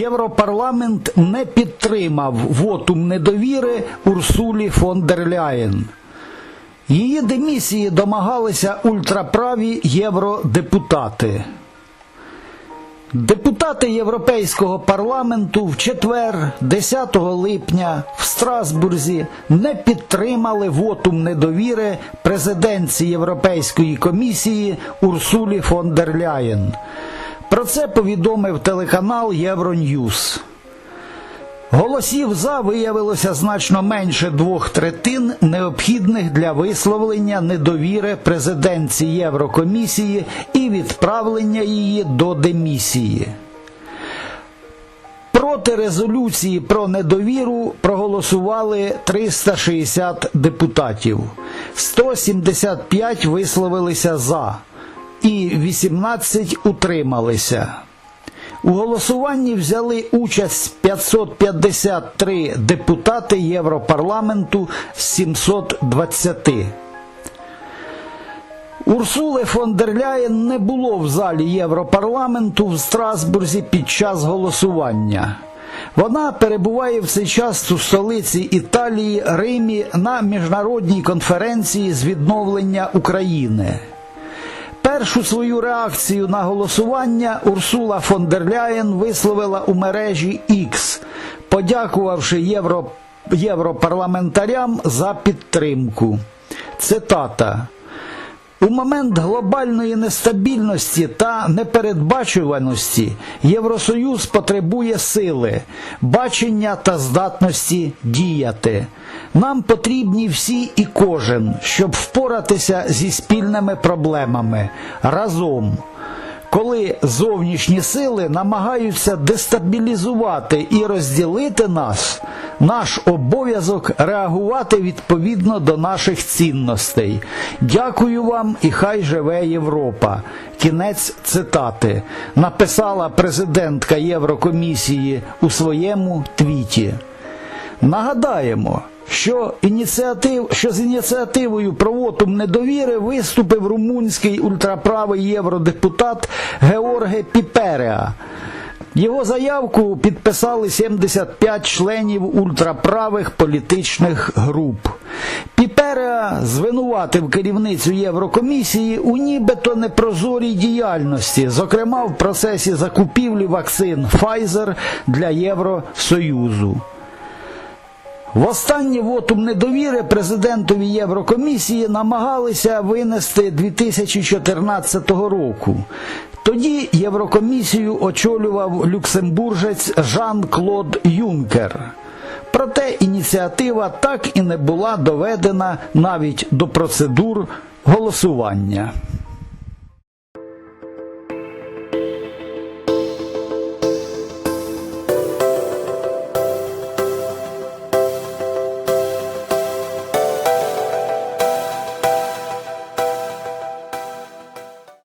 Європарламент не підтримав вотум недовіри Урсулі фон дер Ляєн. Її демісії домагалися ультраправі євродепутати. Депутати Європейського парламенту в четвер, 10 липня, в Страсбурзі не підтримали вотум недовіри президентці Європейської комісії Урсулі фон дер Ляєн. Про це повідомив телеканал Євроньюз. Голосів за виявилося значно менше двох третин, необхідних для висловлення недовіри президентці Єврокомісії і відправлення її до демісії. Проти резолюції про недовіру проголосували 360 депутатів, 175 висловилися за і 18 утрималися. У голосуванні взяли участь 553 депутати Європарламенту з 720. Урсули фон дер Ляєн не було в залі Європарламенту в Страсбурзі під час голосування. Вона перебуває в цей час у столиці Італії Римі на міжнародній конференції з відновлення України. Першу свою реакцію на голосування Урсула фон дер Ляєн висловила у мережі X, подякувавши євро, європарламентарям за підтримку. Цитата. У момент глобальної нестабільності та непередбачуваності Євросоюз потребує сили, бачення та здатності діяти. Нам потрібні всі і кожен, щоб впоратися зі спільними проблемами разом. Коли зовнішні сили намагаються дестабілізувати і розділити нас, наш обов'язок реагувати відповідно до наших цінностей. Дякую вам і хай живе Європа. Кінець цитати написала президентка Єврокомісії у своєму твіті. Нагадаємо, що, ініціатив, що з ініціативою про вотум недовіри виступив румунський ультраправий євродепутат Георге Піпереа. Його заявку підписали 75 членів ультраправих політичних груп. Піпереа звинуватив керівницю Єврокомісії у нібито непрозорій діяльності, зокрема в процесі закупівлі вакцин Pfizer для Євросоюзу. Востаннє вотум недовіри президентові Єврокомісії намагалися винести 2014 року. Тоді Єврокомісію очолював люксембуржець Жан-Клод Юнкер. Проте ініціатива так і не була доведена навіть до процедур голосування.